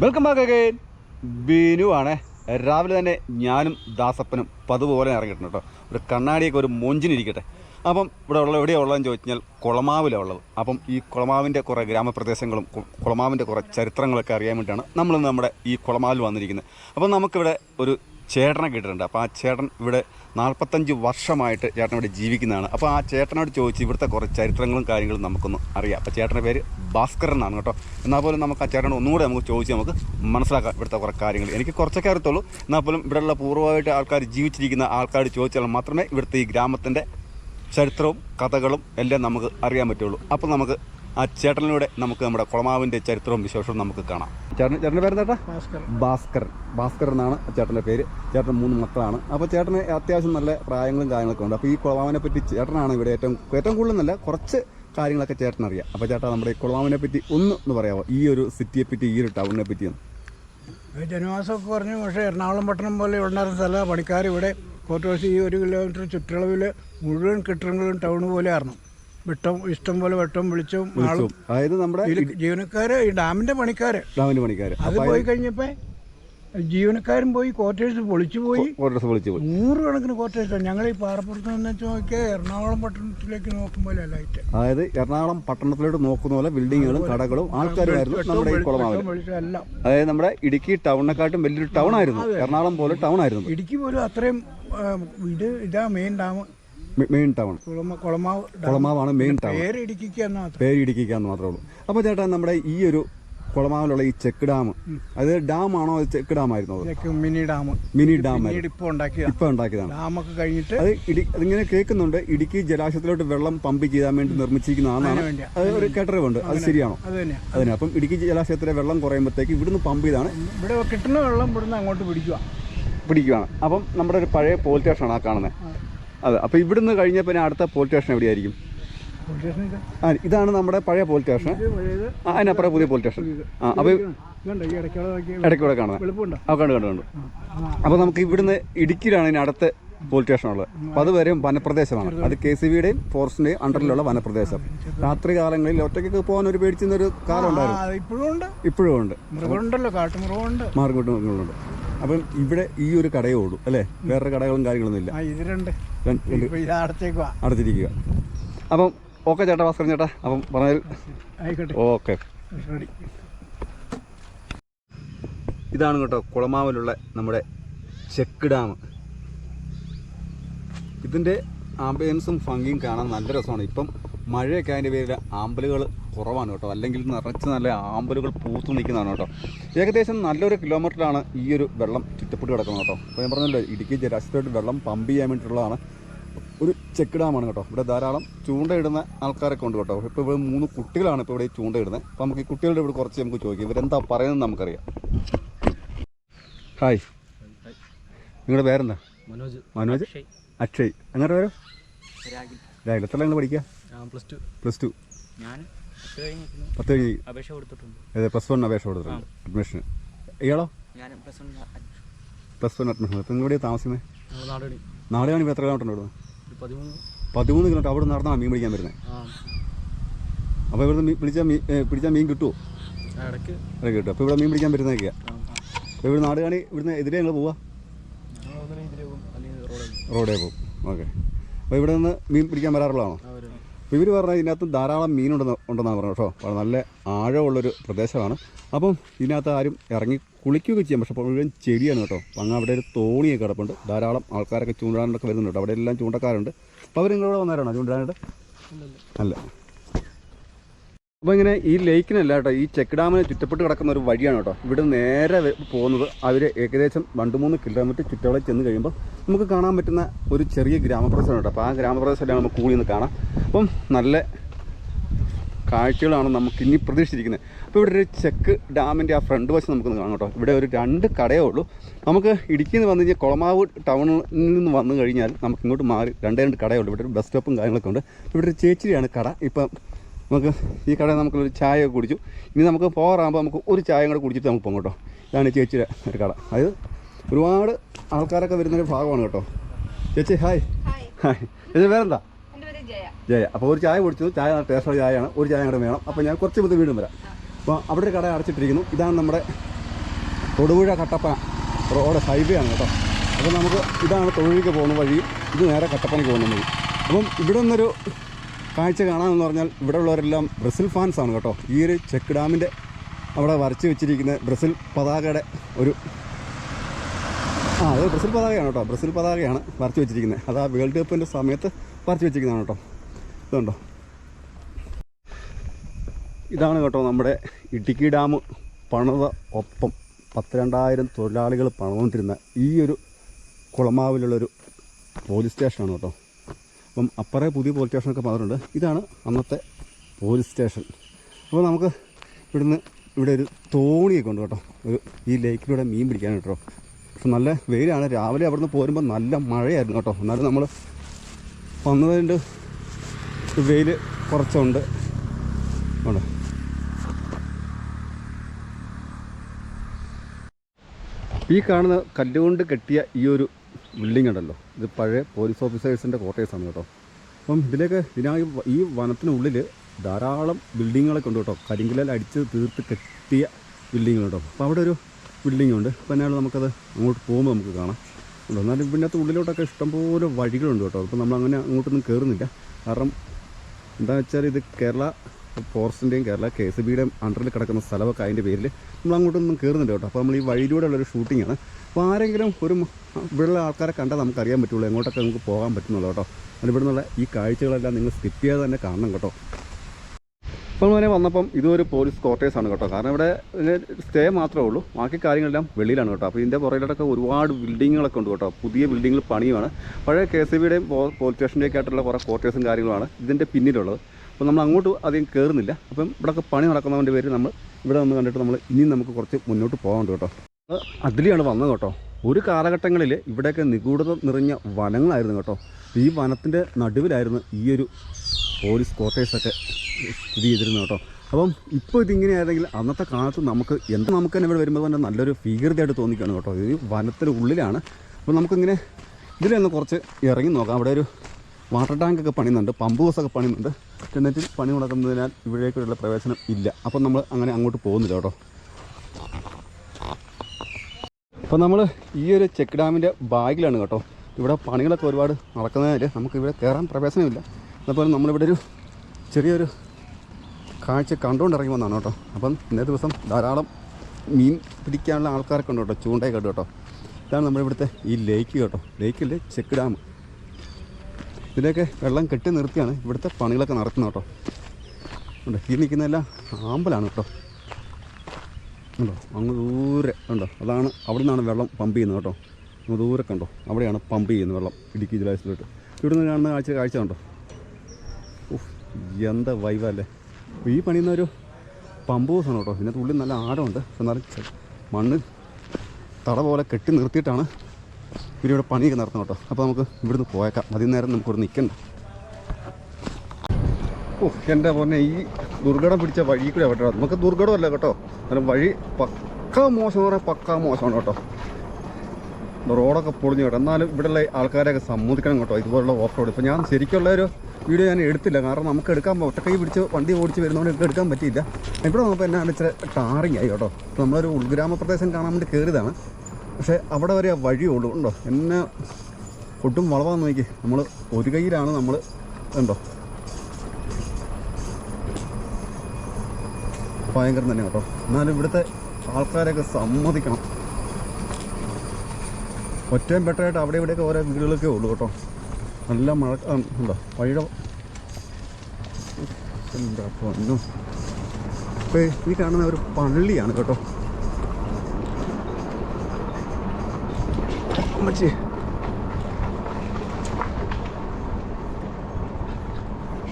Welcome back again Beenu ആണേ. രാവിലെ തന്നെ ഞാനും ദാസപ്പനും പതുപോലെ ഇറങ്ങിയിട്ടുണ്ട് കേട്ടോ. ഒരു കണ്ണാടിയൊക്കെ ഒരു മൊഞ്ചിനിരിക്കട്ടെ. അപ്പം ഇവിടെ ഉള്ള എവിടെയാണ് ഉള്ളതെന്ന് ചോദിച്ചു കഴിഞ്ഞാൽ കുളമാവിലാണ് ഉള്ളത്. അപ്പം ഈ കുളമാവിന്റെ കുറേ ഗ്രാമപ്രദേശങ്ങളും കുളമാവിന്റെ കുറേ ചരിത്രങ്ങളൊക്കെ അറിയാൻ വേണ്ടിയിട്ടാണ് നമ്മളിന്ന് നമ്മുടെ ഈ കുളമാവിൽ വന്നിരിക്കുന്നത്. അപ്പം നമുക്കിവിടെ ഒരു ചേട്ടനെ കിട്ടിയിട്ടുണ്ട്. അപ്പോൾ ആ ചേട്ടൻ ഇവിടെ നാൽപ്പത്തഞ്ച് വർഷമായിട്ട് ചേട്ടൻ ഇവിടെ ജീവിക്കുന്നതാണ്. അപ്പോൾ ആ ചേട്ടനോട് ചോദിച്ച് ഇവിടുത്തെ കുറേ ചരിത്രങ്ങളും കാര്യങ്ങളും നമുക്കൊന്ന് അറിയാം. അപ്പോൾ ചേട്ടന്റെ പേര് ഭാസ്കരൻ എന്നാണ് കേട്ടോ. എന്നാൽ പോലും നമുക്ക് ആ ചേട്ടനോട് ഒന്നുകൂടെ നമുക്ക് ചോദിച്ച് നമുക്ക് മനസ്സിലാക്കാം ഇവിടുത്തെ കുറേ കാര്യങ്ങൾ. എനിക്ക് കുറച്ചൊക്കെ അറിയത്തുള്ളൂ. എന്നാൽ പോലും ഇവിടെയുള്ള പൂർവമായിട്ട് ആൾക്കാർ ജീവിച്ചിരിക്കുന്ന ആൾക്കാർ ചോദിച്ചാൽ മാത്രമേ ഇവിടുത്തെ ഈ ഗ്രാമത്തിന്റെ ചരിത്രവും കഥകളും എല്ലാം നമുക്ക് അറിയാൻ പറ്റുള്ളൂ. അപ്പോൾ നമുക്ക് ആ ചേട്ടനിലൂടെ നമുക്ക് നമ്മുടെ കുളമാവിന്റെ ചരിത്രവും വിശേഷവും നമുക്ക് കാണാം. ചേട്ടൻ ചേട്ടന്റെ പേര് ചേട്ടാ ഭാസ്കർ. ഭാസ്കർ. എന്നാണ് ചേട്ടന്റെ പേര്. ചേട്ടൻ മൂന്ന് മക്കളാണ്. അപ്പോൾ ചേട്ടന് അത്യാവശ്യം നല്ല പ്രായങ്ങളും കാര്യങ്ങളൊക്കെ ഉണ്ട്. അപ്പോൾ ഈ കുളമാവിനെ പറ്റി ചേട്ടനാണ് ഇവിടെ ഏറ്റവും ഏറ്റവും കൂടുതലല്ല കുറച്ച് കാര്യങ്ങളൊക്കെ ചേട്ടൻ അറിയാം അപ്പോൾ ചേട്ടാ നമ്മുടെ ഈ കുളമാവിനെ പറ്റി ഒന്ന് എന്ന് പറയാമോ ഈ ഒരു സിറ്റിയെ പറ്റി ഈ ഒരു ടൗണിനെ പറ്റി ഒന്ന് ഇത് ജനവാസമൊക്കെ പറഞ്ഞു പക്ഷേ എറണാകുളം പട്ടണം പോലെ ഉണ്ടായിരുന്ന സ്ഥല പണിക്കാർ ഇവിടെ കോട്ടോസി ഈ ഒരു കിലോമീറ്റർ ചുറ്റളവിൽ മുഴുവൻ കെട്ടിടങ്ങളും ടൗൺ പോലെ ആയിരുന്നു. വെട്ടം ഇഷ്ടം പോലെ വെട്ടം വിളിച്ചും ആളും അതായത് നമ്മുടെ ജീവനക്കാര് ഈ ഡാമിന്റെ പണിക്കാര്. ഡാമിന്റെ പണിക്കാർ അത് പോയി കഴിഞ്ഞപ്പോ ജീവനക്കാരൻ പോയി ക്വാർട്ടേഴ്സ് പൊളിച്ചു പോയി. ക്വാർട്ടേഴ്സ് വിളിച്ചു പോയി. നൂറുകണക്കിന് ക്വാർട്ടേഴ്സ് ഞങ്ങൾ ഈ പാറപ്പുറത്ത് നിന്ന് വെച്ച് നോക്കിയാൽ എറണാകുളം പട്ടണത്തിലേക്ക് നോക്കുമ്പോൾ ലൈറ്റ് അതായത് എറണാകുളം പട്ടണത്തിലോട്ട് നോക്കുന്ന പോലെ ബിൽഡിങ്ങുകളും കടകളും ആൾക്കാരുമായിരുന്നു നമ്മുടെ ഈ കുളമാവിൽ എല്ലാം. അതായത് നമ്മുടെ ഇടുക്കി ടൗണിനെക്കാട്ടും വലിയൊരു ടൗൺ ആയിരുന്നു എറണാകുളം പോലെ ടൗൺ ആയിരുന്നു ഇടുക്കി പോലും അത്രയും ഇത് ഇതാ മെയിൻ ഡാം. മെയിൻ ടൗൺ കുളമാവാണ് മെയിൻ ടൗൺ പേര് ഇടുക്കിക്ക് എന്നാ മാത്രമേ ഉള്ളൂ. അപ്പോൾ ചേട്ടാ നമ്മുടെ ഈ ഒരു കുളമാവിലുള്ള ഈ ചെക്ക് ഡാം അത് ഡാം ആണോ ചെക്ക് ഡാം ആയിരുന്നു മിനി ഡാം. മിനി ഡാം ഇപ്പോൾ ഉണ്ടാക്കിയതാണ് ഇപ്പൊ ഉണ്ടാക്കിയതാണ്. ഡാമൊക്കെ കഴിഞ്ഞിട്ട് അത് ഇടി അതിങ്ങനെ കേൾക്കുന്നുണ്ട്. ഇടുക്കി ജലാശയത്തിലോട്ട് വെള്ളം പമ്പ് ചെയ്യാൻ വേണ്ടി വേണ്ടിയാ. അത് ഒരു കെട്ടറിവുണ്ട്. അത് ശരിയാണോ? അതിന് അപ്പം ഇടുക്കി ജലാശയത്തിലെ വെള്ളം കുറയുമ്പോഴത്തേക്ക് ഇവിടുന്ന് പമ്പ് ചെയ്താണ്. ഇവിടെ കിട്ടുന്ന വെള്ളം ഇവിടുന്ന് അങ്ങോട്ട് പിടിക്കുക പിടിക്കുകയാണ് അപ്പം നമ്മുടെ ഒരു പഴയ പോലീസ് സ്റ്റേഷനാണ് ആ കാണുന്നത് അതെ അപ്പോൾ ഇവിടുന്ന് കഴിഞ്ഞ പിന്നെ അടുത്ത പോലീസ് സ്റ്റേഷൻ എവിടെയായിരിക്കും? ആ ഇതാണ് നമ്മുടെ പഴയ പോലീസ് സ്റ്റേഷൻ ആ അതിനപ്പുറം പുതിയ പോലീസ് സ്റ്റേഷൻ ആ അപ്പോൾ ഇടയ്ക്കൂടെ കാണുന്നത് ആ കണ്ടു കണ്ടു കണ്ടു. അപ്പോൾ നമുക്ക് ഇവിടുന്ന് ഇടുക്കിയിലാണ് ഇതിന് അടുത്ത പോലീസ് സ്റ്റേഷൻ ഉള്ളത്. അപ്പോൾ വരെയും വനപ്രദേശമാണ്. അത് കെ സി ബിയുടെയും ഫോറസ്റ്റിന്റെയും അണ്ടറിലുള്ള വനപ്രദേശം. രാത്രി കാലങ്ങളിൽ ഒറ്റയ്ക്കൊക്കെ പോകാൻ ഒരു പേടിച്ചിരുന്ന ഒരു കാലം ഉണ്ടായിരുന്നു ഇപ്പോഴും ഉണ്ട്. മാർക്കറ്റ് മൃഗങ്ങളുണ്ട് അപ്പം ഇവിടെ ഈ ഒരു കടയേ ഉള്ളൂ അല്ലേ വേറെ കടകളും കാര്യങ്ങളൊന്നും ഇല്ല. ആ ഇത് രണ്ട്. അടച്ചിരിക്കുക. അപ്പം ഓക്കെ ചേട്ടാ ഭാസ്കരൻ ചേട്ടാ. അപ്പം പറഞ്ഞാൽ ഓക്കെ. ഇതാണ് കേട്ടോ കുളമാവിലുള്ള നമ്മുടെ ചെക്ക് ഡാം. ഇതിന്റെ ആംബിയൻസും ഭംഗിയും കാണാൻ നല്ല രസമാണ്. ഇപ്പം മഴയൊക്കെ അതിന്റെ പേരിൽ ആമ്പലുകൾ കുറവാണ് കേട്ടോ. അല്ലെങ്കിൽ നിറച്ച് നല്ല ആമ്പലുകൾ പൂത്തു നിൽക്കുന്നതാണ് കേട്ടോ. ഏകദേശം നല്ലൊരു കിലോമീറ്ററിലാണ് ഈ ഒരു വെള്ളം ചുറ്റപ്പെട്ട് കിടക്കുന്നത് കേട്ടോ. അപ്പോൾ ഞാൻ പറഞ്ഞല്ലോ ഇടുക്കി ജലാശയത്തോട്ട് വെള്ളം പമ്പ് ചെയ്യാൻ വേണ്ടിയിട്ടുള്ളതാണ്. ഒരു ചെക്ക് ഡാമാണ് കേട്ടോ. ഇവിടെ ധാരാളം ചൂണ്ടയിടുന്ന ആൾക്കാരൊക്കെ ഉണ്ട് കേട്ടോ. ഇപ്പോൾ ഇവിടെ മൂന്ന് കുട്ടികളാണ് ഇപ്പോൾ ഇവിടെ ഈ ചൂണ്ടയിടുന്നത്. അപ്പോൾ നമുക്ക് ഈ കുട്ടികളുടെ ഇവിടെ കുറച്ച് നമുക്ക് ചോദിക്കാം. ഇവരെന്താ പറയുന്നത് നമുക്കറിയാം. ഹായ്. നിങ്ങളുടെ പേരെന്താ? മനോജ്. മനോജ്? അക്ഷയ്. അങ്ങനെ പേരോ? രാവിലെ എത്ര നിങ്ങൾ പഠിക്കുക? Plus two. Plus two. ഞാൻ പത്ത് കഴിഞ്ഞ്. അപേക്ഷ കൊടുത്തിട്ടുണ്ട്. അതെ പ്ലസ് വൺ അപേക്ഷ കൊടുത്തിട്ടുണ്ട്. അഡ്മിഷന്. ഇയാളോ? Plus one admission. നിങ്ങൾ എവിടെയാണ് താമസിക്കുന്നത് നാടോടി. നാളെയാണ് എത്ര കിലോമീറ്റർ ഇവിടുന്ന് പതിമൂന്ന്. കിലോമീറ്റർ. അവിടെ നടന്നാണ് മീൻ പിടിക്കാൻ വരുന്നത് അപ്പോൾ ഇവിടുന്ന് മീൻ പിടിച്ചാൽ മീൻ പിടിച്ചാൽ മീൻ കിട്ടുമോ ഇടയ്ക്ക്. കിട്ടും. അപ്പോൾ ഇവിടെ മീൻ പിടിക്കാൻ വരുന്നതൊക്കെയാണ്. അപ്പോൾ ഇവിടെ നാടുകാണി ഇവിടുന്ന് എതിരെ ഞങ്ങൾ പോവാ? റോഡേ പോകും. ഓക്കെ. അപ്പോൾ ഇവിടെ നിന്ന് മീൻ പിടിക്കാൻ വരാറുള്ളതാണോ? അപ്പോൾ ഇവർ പറഞ്ഞാൽ ഇതിനകത്ത് ധാരാളം മീനുണ്ടെന്ന് ഉണ്ടെന്നാണ് പറഞ്ഞത് കേട്ടോ. അപ്പോൾ നല്ല ആഴമുള്ളൊരു പ്രദേശമാണ്. അപ്പം ഇതിനകത്ത് ആരും ഇറങ്ങി കുളിക്കുകയൊക്കെ ചെയ്യാം. പക്ഷേ അപ്പോൾ മുഴുവൻ ചെടിയാണ് കേട്ടോ. അപ്പം അങ്ങ് അവിടെ ഒരു തോണിയൊക്കെ കിടപ്പുണ്ട്. ധാരാളം ആൾക്കാരൊക്കെ ചൂണ്ടാനൊക്കെ വരുന്നുണ്ട് അവിടെ എല്ലാം ചൂണ്ടക്കാരുണ്ട്. അപ്പോൾ അവർ നിങ്ങളിവിടെ വന്നവരാണോ ചൂണ്ടാനായിട്ട്? അല്ല. അപ്പോൾ ഇങ്ങനെ ഈ ലേക്കിനല്ല കേട്ടോ ഈ ചെക്ക് ഡാമിന് ചുറ്റപ്പെട്ട് കിടക്കുന്ന ഒരു വഴിയാണ് കേട്ടോ. ഇവിടെ നേരെ പോകുന്നത് അവർ ഏകദേശം രണ്ട് മൂന്ന് കിലോമീറ്റർ ചുറ്റവളെ ചെന്ന് കഴിയുമ്പോൾ നമുക്ക് കാണാൻ പറ്റുന്ന ഒരു ചെറിയ ഗ്രാമപ്രദേശമാണ് കേട്ടോ. അപ്പോൾ ആ ഗ്രാമപ്രദേശത്താണ് നമുക്ക് കൂടി നിന്ന് കാണാം. അപ്പം നല്ല കാഴ്ചകളാണ് നമുക്ക് ഇനി പ്രതീക്ഷിച്ചിരിക്കുന്നത്. അപ്പോൾ ഇവിടെ ഒരു ചെക്ക് ഡാമിന്റെ ആ ഫ്രണ്ട് വശം നമുക്കൊന്ന് കാണാം കേട്ടോ. ഇവിടെ ഒരു രണ്ട് കടയേ ഉള്ളൂ. നമുക്ക് ഇടുക്കിയിൽ നിന്ന് വന്നു കഴിഞ്ഞാൽ കുളമാവ് ടൗണിൽ നിന്ന് വന്നു കഴിഞ്ഞാൽ നമുക്ക് ഇങ്ങോട്ട് മാറി രണ്ടേ രണ്ട് കടയേ ഉള്ളൂ. ഇവിടെ ഒരു ബസ് സ്റ്റോപ്പും കാര്യങ്ങളൊക്കെ ഉണ്ട്. ഇവിടെ ഒരു ചേച്ചിയാണ് കട. ഇപ്പം നമുക്ക് ഈ കടയിൽ നമുക്കൊരു ചായ ഒക്കെ കുടിച്ചു. ഇനി നമുക്ക് പോകാറാകുമ്പോൾ നമുക്ക് ഒരു ചായ കൂടെ കുടിച്ചിട്ട് നമുക്ക് പോകും കേട്ടോ. ഇതാണ് ചേച്ചിയുടെ ഒരു കട. അതായത് ഒരുപാട് ആൾക്കാരൊക്കെ വരുന്നൊരു ഭാഗമാണ് കേട്ടോ. ചേച്ചി ഹായ്. ഹായ്. ചേച്ചി വേറെന്താ ജയ. അപ്പോൾ ഒരു ചായ കുടിച്ചു. ചായ നല്ല ടേസ്റ്റുള്ള ചായയാണ്. ഒരു ചായ കൂടെ വേണം. അപ്പോൾ ഞാൻ കുറച്ച് മുതൽ വീണ്ടും വരാം. അപ്പോൾ അവിടെ ഒരു കട അടച്ചിട്ടിരിക്കുന്നു. ഇതാണ് നമ്മുടെ തൊടുപുഴ കട്ടപ്പന. റോഡ് ഹൈവേ ആണ് കേട്ടോ. അപ്പോൾ നമുക്ക് ഇതാണ് തൊഴിലേക്ക് പോകുന്ന വഴി. ഇത് നേരെ കട്ടപ്പനയ്ക്ക് പോകുന്ന വഴി. അപ്പം ഇവിടെ നിന്നൊരു കാഴ്ച കാണാമെന്ന് പറഞ്ഞാൽ ഇവിടെ ഉള്ളവരെല്ലാം ബ്രസിൽ ഫാൻസ് ആണ് കേട്ടോ. ഈ ഒരു ചെക്ക് ഡാമിന്റെ അവിടെ വരച്ച് വെച്ചിരിക്കുന്ന ബ്രസിൽ പതാകയുടെ ഒരു ആ അത് ബ്രസിൽ പതാകയാണ് കേട്ടോ. ബ്രസിൽ പതാകയാണ് വരച്ച് വെച്ചിരിക്കുന്നത്. അത് ആ വേൾഡ് കപ്പിന്റെ സമയത്ത് വരച്ച് വെച്ചിരിക്കുന്നതാണ് കേട്ടോ. ഇതുണ്ടോ? ഇതാണ് കേട്ടോ നമ്മുടെ ഇടുക്കി ഡാം പണിത ഒപ്പം പത്ത് രണ്ടായിരം തൊഴിലാളികൾ പണിതുകൊണ്ടിരുന്ന ഈ ഒരു കുളമാവിലുള്ളൊരു പോലീസ് സ്റ്റേഷനാണ് കേട്ടോ. അപ്പം അപ്പറേ പുതിയ പോലീസ് സ്റ്റേഷനൊക്കെ പറഞ്ഞിട്ടുണ്ട് ഇതാണ് അന്നത്തെ പോലീസ് സ്റ്റേഷൻ അപ്പോൾ നമുക്ക് ഇവിടുന്ന് ഇവിടെ ഒരു തോണിയൊക്കെ ഉണ്ട് കേട്ടോ. ഒരു ഈ ലേക്കിലൂടെ മീൻ പിടിക്കാൻ കേട്ടോ. പക്ഷെ നല്ല വെയിലാണ്. രാവിലെ അവിടുന്ന് പോരുമ്പോൾ നല്ല മഴയായിരുന്നു കേട്ടോ. എന്നാലും നമ്മൾ വന്നതിന്റെ വെയിൽ കുറച്ചുണ്ട്. ഉണ്ട്. ഈ കാണുന്ന കല്ലുകൊണ്ട് കെട്ടിയ ഈ ഒരു ബിൽഡിംഗ് ഉണ്ടല്ലോ ഇത് പഴയ പോലീസ് ഓഫീസേഴ്സിന്റെ ക്വാർട്ടേഴ്സാണ് കേട്ടോ. അപ്പം ഇതിലേക്ക് ഇതിനായി ഈ വനത്തിനുള്ളിൽ ധാരാളം ബിൽഡിങ്ങുകളൊക്കെ ഉണ്ട് കേട്ടോ. കരിങ്കലിൽ അടിച്ച് തീർത്ത് കെട്ടിയ ബിൽഡിങ്ങുകൾ കേട്ടോ. അപ്പോൾ അവിടെ ഒരു ബിൽഡിംഗ് ഉണ്ട് അപ്പോൾ എന്നാലും നമുക്കത് അങ്ങോട്ട് പോകുമ്പോൾ നമുക്ക് കാണാം. ഉണ്ട്. എന്നാലും ഇതിനകത്ത് ഉള്ളിലോട്ടൊക്കെ ഇഷ്ടംപോലെ വഴികളുണ്ട് കേട്ടോ. അപ്പോൾ നമ്മൾ അങ്ങനെ അങ്ങോട്ടൊന്നും കയറുന്നില്ല കാരണം എന്താണെന്ന് വെച്ചാൽ ഇത് കേരള ഫോറസ്റ്റിന്റെയും കേരള കെ എസ് ബിയുടെയും അണ്ടറിൽ കിടക്കുന്ന സ്ഥലമൊക്കെ അതിന്റെ പേരിൽ നമ്മൾ അങ്ങോട്ടൊന്നും കയറുന്നില്ല കേട്ടോ. അപ്പോൾ നമ്മൾ ഈ വഴിയിലൂടെ ഉള്ളൊരു ഷൂട്ടിങ്ങാണ്. അപ്പോൾ ആരെങ്കിലും ഒരു ഇവിടെയുള്ള ആൾക്കാരെ കണ്ടാൽ നമുക്ക് അറിയാൻ പറ്റുള്ളൂ എങ്ങോട്ടൊക്കെ നമുക്ക് പോകാൻ പറ്റുന്നുള്ളൂ കേട്ടോ. അതിൽ ഇവിടെ നിന്നുള്ള ഈ കാഴ്ചകളെല്ലാം നിങ്ങൾ സ്കിപ്പ് ചെയ്യാതെ തന്നെ കാണണം കേട്ടോ. അപ്പോൾ അങ്ങനെ വന്നപ്പം ഇതൊരു പോലീസ് ക്വാർട്ടേഴ്സാണ് കേട്ടോ. കാരണം ഇവിടെ സ്റ്റേ മാത്രമേ ഉള്ളൂ. ബാക്കി കാര്യങ്ങളെല്ലാം വെളിയിലാണ് കേട്ടോ. അപ്പോൾ ഇതിന്റെ പുറകിലോട്ടൊക്കെ ഒരുപാട് ബിൽഡിങ്ങുകളൊക്കെ ഉണ്ട് കേട്ടോ. പുതിയ ബിൽഡിങ്ങുകൾ പണിയുമാണ് പഴയ കെ സി ബിയുടെയും പോലീസ് സ്റ്റേഷന്റെയൊക്കെ ആയിട്ടുള്ള കുറേ ക്വാർട്ടേഴ്സും കാര്യങ്ങളുമാണ് ഇതിന്റെ പിന്നിലുള്ളത്. അപ്പോൾ നമ്മൾ അങ്ങോട്ട് അധികം കയറുന്നില്ല അപ്പം ഇവിടെയൊക്കെ പണി നടക്കുന്നതിന്റെ പേര് നമ്മൾ ഇവിടെ വന്ന് കണ്ടിട്ട് നമ്മൾ ഇനിയും നമുക്ക് കുറച്ച് മുന്നോട്ട് പോകാനുണ്ട് കേട്ടോ. അത് അതിലെയാണ് വന്നത് കേട്ടോ. ഒരു കാലഘട്ടങ്ങളിൽ ഇവിടെയൊക്കെ നിഗൂഢത നിറഞ്ഞ വനങ്ങളായിരുന്നു കേട്ടോ. ഈ വനത്തിന്റെ നടുവിലായിരുന്നു ഈ ഒരു പോലീസ് ക്വാർട്ടേഴ്സൊക്കെ സ്ഥിതി ചെയ്തിരുന്നു കേട്ടോ. അപ്പം ഇപ്പോൾ ഇതിങ്ങനെയായിരുന്നെങ്കിൽ അന്നത്തെ കാലത്ത് നമുക്ക് എന്താ നമുക്ക് തന്നെ ഇവിടെ വരുമ്പോൾ തന്നെ നല്ലൊരു ഭീകരതയായിട്ട് തോന്നിക്കുകയാണ് കേട്ടോ. ഇത് വനത്തിന് ഉള്ളിലാണ്. അപ്പോൾ നമുക്കിങ്ങനെ ഇതിലൊന്ന് കുറച്ച് ഇറങ്ങി നോക്കാം. അവിടെ ഒരു വാട്ടർ ടാങ്കൊക്കെ പണിയുന്നുണ്ട് പമ്പ് ഹൗസൊക്കെ പണിയുന്നുണ്ട്. കിണറ്റിൽ പണി നടക്കുന്നതിനാൽ ഇവിടേക്കുള്ള പ്രവേശനം ഇല്ല. അപ്പം നമ്മൾ അങ്ങനെ അങ്ങോട്ട് പോകുന്നില്ല കേട്ടോ. അപ്പോൾ നമ്മൾ ഈ ഒരു ചെക്ക് ഡാമിന്റെ ബാഗിലാണ് കേട്ടോ. ഇവിടെ പണികളൊക്കെ ഒരുപാട് നടക്കുന്നതിൽ നമുക്ക് ഇവിടെ കയറാൻ പ്രവേശനമില്ല. അതുപോലെ നമ്മളിവിടെ ഒരു ചെറിയൊരു കാഴ്ച കണ്ടുകൊണ്ട് ഇറങ്ങി വന്നതാണ് കേട്ടോ. അപ്പം ഇന്നേ ദിവസം ധാരാളം മീൻ പിടിക്കാനുള്ള ആൾക്കാരൊക്കെ ഉണ്ട് കേട്ടോ. ചൂണ്ടയൊക്കെ ഉണ്ട് കേട്ടോ. ഇതാണ് നമ്മുടെ ഇവിടുത്തെ ഈ ലേക്ക് കേട്ടോ. ലേക്കില്ലേ ചെക്ക് ഡാം. ഇതിലേക്ക് വെള്ളം കെട്ടി നിർത്തിയാണ് ഇവിടുത്തെ പണികളൊക്കെ നടത്തുന്നത് കേട്ടോ. ഉണ്ട് ഈ നിൽക്കുന്നതെല്ലാം ആമ്പലാണ് കേട്ടോ. ഉണ്ടോ അങ്ങ് ദൂരെ ഉണ്ടോ അതാണ് അവിടെ നിന്നാണ് വെള്ളം പമ്പ് ചെയ്യുന്നത് കേട്ടോ. അങ്ങ് ദൂരെ കണ്ടോ അവിടെയാണ് പമ്പ് ചെയ്യുന്നത് വെള്ളം ഇടുക്കി ജലാശയത്തിലോട്ട് ഇവിടുന്ന് കാണുന്ന കാഴ്ച കാഴ്ച കണ്ടോ? ഉഫ് എന്താ വൈവല്ലേ ഈ പണിയുന്ന ഒരു പമ്പ് ഹൗസാണ് കേട്ടോ. ഇതിനകത്ത് ഉള്ളിൽ നല്ല ആഴമുണ്ട്. എന്നാലും മണ്ണ് തട പോലെ കെട്ടി നിർത്തിയിട്ടാണ് ഇവരിവിടെ പണിയൊക്കെ നടത്തണം കേട്ടോ. അപ്പോൾ നമുക്ക് ഇവിടുന്ന് പോയേക്കാം. അധികം നേരം നമുക്കിവിടെ നിൽക്കണ്ട ഓ എന്റെ പൊന്നെ ഈ ദുർഘടം പിടിച്ച വഴി കൂടെ കേട്ടോ. നമുക്ക് ദുർഘടമല്ല കേട്ടോ. കാരണം വഴി പക്ക മോശം എന്ന് പറഞ്ഞാൽ പക്കാ മോശമാണ് കേട്ടോ. റോഡൊക്കെ പൊളിഞ്ഞു കേട്ടോ. എന്നാലും ഇവിടെയുള്ള ആൾക്കാരെയൊക്കെ സമ്മതിക്കണം കേട്ടോ. ഇതുപോലുള്ള ഓഫ് റോഡ് ഇപ്പോൾ ഞാൻ ശരിക്കുള്ള ഒരു വീഡിയോ ഞാൻ എടുത്തില്ല. കാരണം നമുക്ക് എടുക്കാൻ ഒറ്റക്കൈ പിടിച്ച് വണ്ടി ഓടിച്ച് വരുന്നതുകൊണ്ട് എനിക്ക് എടുക്കാൻ പറ്റിയില്ല. ഇവിടെ നമുക്ക് എന്നാണ് ഇച്ചിരി ടാറിങ് ആയി കേട്ടോ. നമ്മളൊരു ഉൾഗ്രാമ പ്രദേശം കാണാൻ വേണ്ടി കയറിയതാണ് പക്ഷേ അവിടെ വരെ ആ വഴിയുള്ളൂ ഉണ്ടോ? എന്നെ ഒട്ടും വളവാന്ന് നോക്കി. നമ്മൾ ഒരു കയ്യിലാണ് നമ്മൾ ഉണ്ടോ? ഭയങ്കരം തന്നെ കേട്ടോ. എന്നാലും ഇവിടുത്തെ ആൾക്കാരെയൊക്കെ സമ്മതിക്കണം. ഒറ്റയും ബെറ്ററായിട്ട് അവിടെ ഇവിടെയൊക്കെ ഓരോ വീടുകളൊക്കെ ഉള്ളൂ കേട്ടോ. നല്ല മഴ ഉണ്ടോ? വഴിയുടെ പൊന്നും? ഈ കാണുന്ന ഒരു പള്ളിയാണ് കേട്ടോ. അമ്മച്ചി.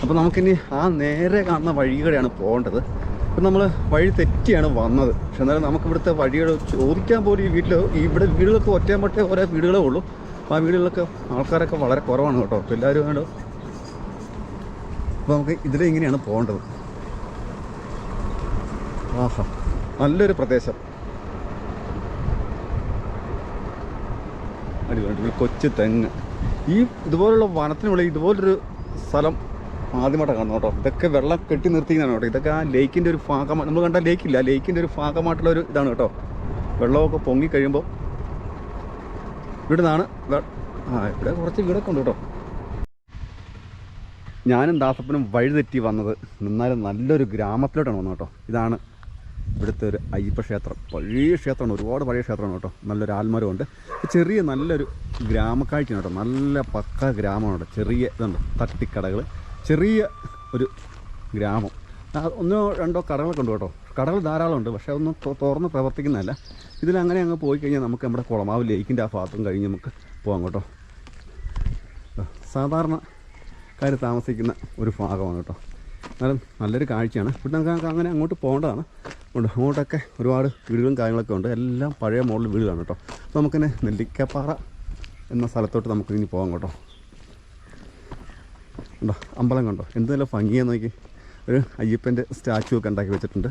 അപ്പോൾ നമുക്കിനി ആ നേരെ കാണുന്ന വഴി വഴികളെയാണ് പോകേണ്ടത്. ഇപ്പം നമ്മൾ വഴി തെറ്റിയാണ് വന്നത്. പക്ഷെ എന്നാലും നമുക്ക് ഇവിടുത്തെ വഴികൾ ചോദിക്കാൻ പോലും ഈ വീട്ടിൽ ഇവിടെ വീടുകളൊക്കെ പട്ടേ ഓരോ വീടുകളേ ഉള്ളൂ. ആ വീടുകളിലൊക്കെ ആൾക്കാരൊക്കെ വളരെ കുറവാണ് കേട്ടോ. അപ്പോൾ എല്ലാവരും വേണ്ടോ അപ്പോൾ നമുക്ക് ഇതിലെ ഇങ്ങനെയാണ് പോകേണ്ടത്. ആഹാ നല്ലൊരു പ്രദേശം. അടിപൊളി കൊച്ചു തെങ്ങ്. ഈ ഇതുപോലുള്ള വനത്തിനുള്ളിൽ ഇതുപോലൊരു സ്ഥലം ആദ്യമായിട്ടാണ് കാണുന്നത് കേട്ടോ. ഇതൊക്കെ വെള്ളം കെട്ടി നിർത്തിയതാണ് കേട്ടോ. ഇതൊക്കെ ആ ലേക്കിന്റെ ഒരു ഭാഗമാണ് നമ്മൾ കണ്ട ലേക്കില്ല. ലേക്കിന്റെ ഒരു ഭാഗമായിട്ടുള്ള ഒരു ഇതാണ് കേട്ടോ. വെള്ളമൊക്കെ പൊങ്ങി കഴിയുമ്പോൾ ഇവിടെ നിന്നാണ് ആ ഇവിടെ കുറച്ച് വീടൊക്കെ ഉണ്ട് കേട്ടോ. ഞാനും ദാസപ്പനും വഴിതെറ്റി വന്നത് എന്നാലും നല്ലൊരു ഗ്രാമത്തിലോട്ടാണ് വന്നത് കേട്ടോ. ഇതാണ് ഇവിടുത്തെ ഒരു അയ്യപ്പ ക്ഷേത്രം. പഴയ ക്ഷേത്രമാണ് ഒരുപാട് പഴയ ക്ഷേത്രമാണ് കേട്ടോ. നല്ലൊരു ആൽമരമുണ്ട്. ചെറിയ നല്ലൊരു ഗ്രാമക്കാഴ്ചയാണ് കേട്ടോ. നല്ല പക്ക ഗ്രാമമാണ് കേട്ടോ. ചെറിയ ഇതുണ്ട് തട്ടിക്കടകൾ ചെറിയ ഒരു ഗ്രാമം. ഒന്നോ രണ്ടോ കടകളൊക്കെ ഉണ്ട് കേട്ടോ. കടകൾ ധാരാളം ഉണ്ട് പക്ഷേ ഒന്നും തുറന്ന് പ്രവർത്തിക്കുന്നതല്ല. ഇതിലങ്ങനെ അങ്ങ് പോയി കഴിഞ്ഞാൽ നമുക്ക് നമ്മുടെ കുളമാവ് ലേക്കിന്റെ ആ ഭാഗത്തും കഴിഞ്ഞ് നമുക്ക് പോകാം കേട്ടോ. സാധാരണ സാധാരണക്കാർ താമസിക്കുന്ന ഒരു ഭാഗമാണ് കേട്ടോ. എന്നാലും നല്ലൊരു കാഴ്ചയാണ്. ഇവിടെ നമുക്ക് അങ്ങനെ അങ്ങോട്ട് പോകേണ്ടതാണ്. ഉണ്ട്. അങ്ങോട്ടൊക്കെ ഒരുപാട് വീടുകളും കാര്യങ്ങളൊക്കെ ഉണ്ട്. എല്ലാം പഴയ മോഡൽ വീടുകളാണ് കേട്ടോ. അപ്പോൾ നമുക്കിന്നെ നെല്ലിക്കപ്പാറ എന്ന സ്ഥലത്തോട്ട് നമുക്ക് ഇനി പോകാം കേട്ടോ. ഉണ്ടോ? അമ്പലം കണ്ടോ? എന്ത് നല്ല ഭംഗിയാന്ന് നോക്കി. ഒരു അയ്യപ്പന്റെ സ്റ്റാച്ചു ഒക്കെ ഉണ്ടാക്കി വെച്ചിട്ടുണ്ട്.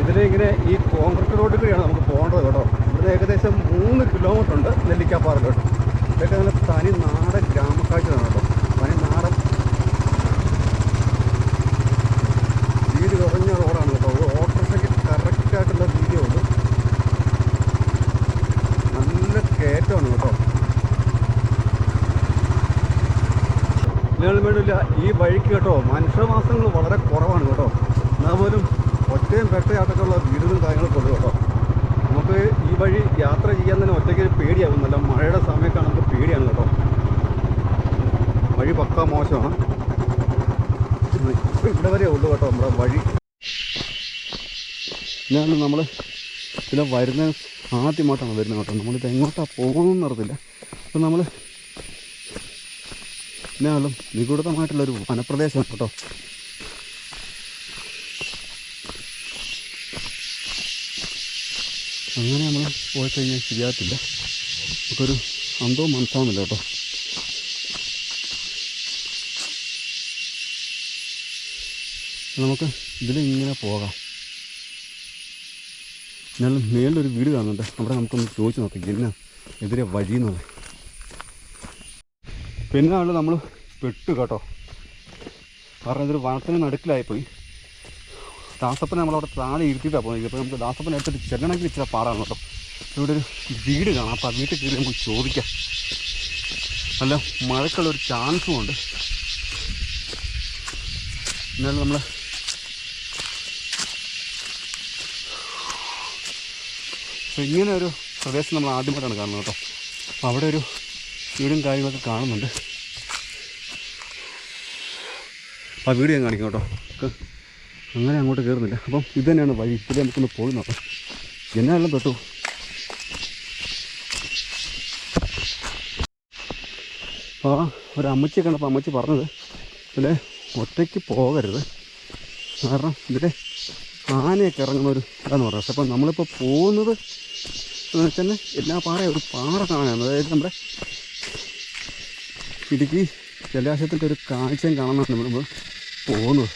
ഇതിലിങ്ങനെ ഈ കോൺക്രീറ്റ് റോഡ് കൂടിയാണ് നമുക്ക് പോകേണ്ടത് കേട്ടോ. ഇവിടെ ഏകദേശം മൂന്ന് കിലോമീറ്റർ ഉണ്ട് നെല്ലിക്കാപ്പാറയിലോട്ട്. ഇതൊക്കെ നല്ല തനി നാടൻ ഗ്രാമക്കാഴ്ചയാണ് കേട്ടോ തനി നാടൻ വീട് കുറഞ്ഞ റോഡാണ് കേട്ടോ ഒരു ഓട്ടോറിക്ഷയ്ക്ക് കറക്റ്റായിട്ടുള്ള വീഡിയോ ഉണ്ട് നല്ല കയറ്റമാണ് കേട്ടോ. ഇതിനാലും വേണ്ടില്ല ഈ വഴിക്ക് കേട്ടോ മനുഷ്യവാസങ്ങൾ വളരെ കുറവാണ് കേട്ടോ. എന്നാൽ പോലും ഒറ്റയും പെട്ടയാട്ടൊക്കെയുള്ള വീടുകളും കാര്യങ്ങളൊക്കെ ഉണ്ട് കേട്ടോ. നമുക്ക് ഈ വഴി യാത്ര ചെയ്യാൻ തന്നെ ഒറ്റയ്ക്ക് പേടിയാകും നല്ല മഴയുടെ സമയമൊക്കെ നമുക്ക് പേടിയാണ് കേട്ടോ. വഴി പക്ക മോശമാണ്. ഇപ്പം ഇവിടെ വരെ ഉള്ളൂ കേട്ടോ നമ്മുടെ വഴി. ഇതാണ് നമ്മൾ പിന്നെ വരുന്ന ആദ്യമായിട്ടാണ് വരുന്നത് കേട്ടോ. നമ്മളിത് എങ്ങോട്ടാണ് പോകുന്നതെന്ന് അറിയത്തില്ല അപ്പം നമ്മൾ ഇതിനാളും നിഗൂഢമായിട്ടുള്ളൊരു വനപ്രദേശമാണ് കേട്ടോ. അങ്ങനെ നമ്മൾ പോയി കഴിഞ്ഞാൽ ശരിയാകത്തില്ല. നമുക്കൊരു അന്തോ മനസ്സാവുന്നില്ല കേട്ടോ. നമുക്ക് ഇതിലിങ്ങനെ പോകാം. എന്നാലും മേളിലൊരു വീട് കാണുന്നുണ്ട്. അവിടെ നമുക്കൊന്ന് ചോദിച്ചു നോക്കാം എന്നാ എതിരെ വഴി എന്നുള്ളത് പിന്നെ അവിടെ നമ്മൾ പെട്ടു കേട്ടോ. കാരണം ഇതൊരു വനത്തിന് നടുക്കിലായിപ്പോയി. ദാസപ്പനെ നമ്മളവിടെ താഴെ ഇരുത്തിയിട്ടാണ് പോകുന്നത് ഇപ്പോൾ നമുക്ക് ദാസപ്പൻ എടുത്തിട്ട് ചെല്ലണമെങ്കിൽ ഇച്ചിരി പാടാണ് കേട്ടോ. ഇവിടെ ഒരു വീട് കാണാം. അപ്പോൾ ആ വീട്ടിൽ കയറി നമുക്ക് ചോദിക്കാം. നല്ല മഴക്കുള്ളൊരു ചാൻസും ഉണ്ട്. എന്നാലും നമ്മൾ അപ്പോൾ ഇങ്ങനെ ഒരു പ്രദേശം നമ്മൾ ആദ്യമായിട്ടാണ് കാണുന്നത് കേട്ടോ. അപ്പോൾ അവിടെ ഒരു വീടും കാര്യങ്ങളൊക്കെ കാണുന്നുണ്ട്. ആ വീട് ഞാൻ കാണിക്കാം കേട്ടോ. അങ്ങനെ അങ്ങോട്ട് കയറുന്നില്ല. അപ്പം ഇത് തന്നെയാണ് വഴി. ഇതിൽ നമുക്കൊന്ന് പോയി നോക്കാം. എന്നാലും പെട്ടു. ആ ഒരു അമ്മച്ചി കണ്ടപ്പോൾ അമ്മച്ചി പറഞ്ഞത് ഇതിലെ ഒറ്റയ്ക്ക് പോകരുത്. കാരണം ഇതിലെ ആനയൊക്കെ ഇറങ്ങുന്ന ഒരു ഇതാന്ന് പക്ഷെ അപ്പം നമ്മളിപ്പോൾ പോകുന്നത് എന്ന് വെച്ചാൽ എല്ലാ പാറയും ഒരു പാറ കാണാനാണ്. അതായത് നമ്മുടെ ഇടുക്കി ജലാശയത്തിന്റെ ഒരു കാഴ്ചയും കാണാനാണ് നമ്മൾ പോകുന്നത്.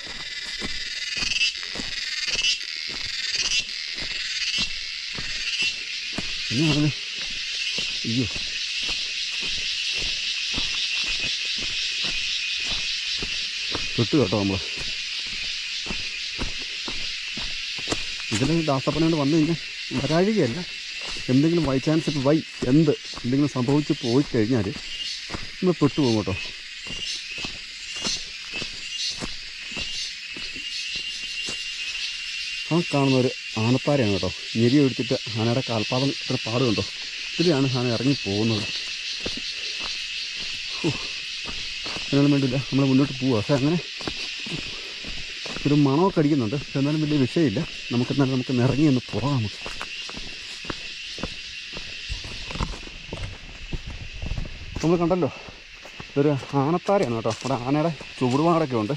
പിന്നെ അയ്യോ. തൊട്ട് കേട്ടോ നമ്മൾ ഇതിൽ ദാസപ്പനോട് വന്നു കഴിഞ്ഞാൽ വരാഴികയല്ല. എന്തെങ്കിലും ബൈ ചാൻസ് ഇപ്പോൾ വൈ എന്ത് എന്തെങ്കിലും സംഭവിച്ച് പോയി കഴിഞ്ഞാൽ നമ്മൾ പെട്ടുപോകും കേട്ടോ. ആ കാണുന്ന ഒരു ആനപ്പാരയാണ് കേട്ടോ. ഞെരി ഒഴിച്ചിട്ട് ആനയുടെ കാൽപാദം ഇത്ര പാടുണ്ടോ? ഇതിലാണ് ആന ഇറങ്ങി പോകുന്നത്. എന്നാലും വേണ്ടില്ല നമ്മൾ മുന്നോട്ട് പോവുക പക്ഷേ അങ്ങനെ ഒരു മണമൊക്കെ അടിക്കുന്നുണ്ട്. എന്നാലും വലിയ വിഷയമില്ല. നമുക്ക് എന്നാലും നമുക്ക് ഇറങ്ങി ഒന്ന് പോകാം നമുക്ക്. നമ്മൾ കണ്ടല്ലോ. ഇതൊരു ആനത്താരയാണ് കേട്ടോ. അവിടെ ആനയുടെ ചുവടുപാടൊക്കെ ഉണ്ട്.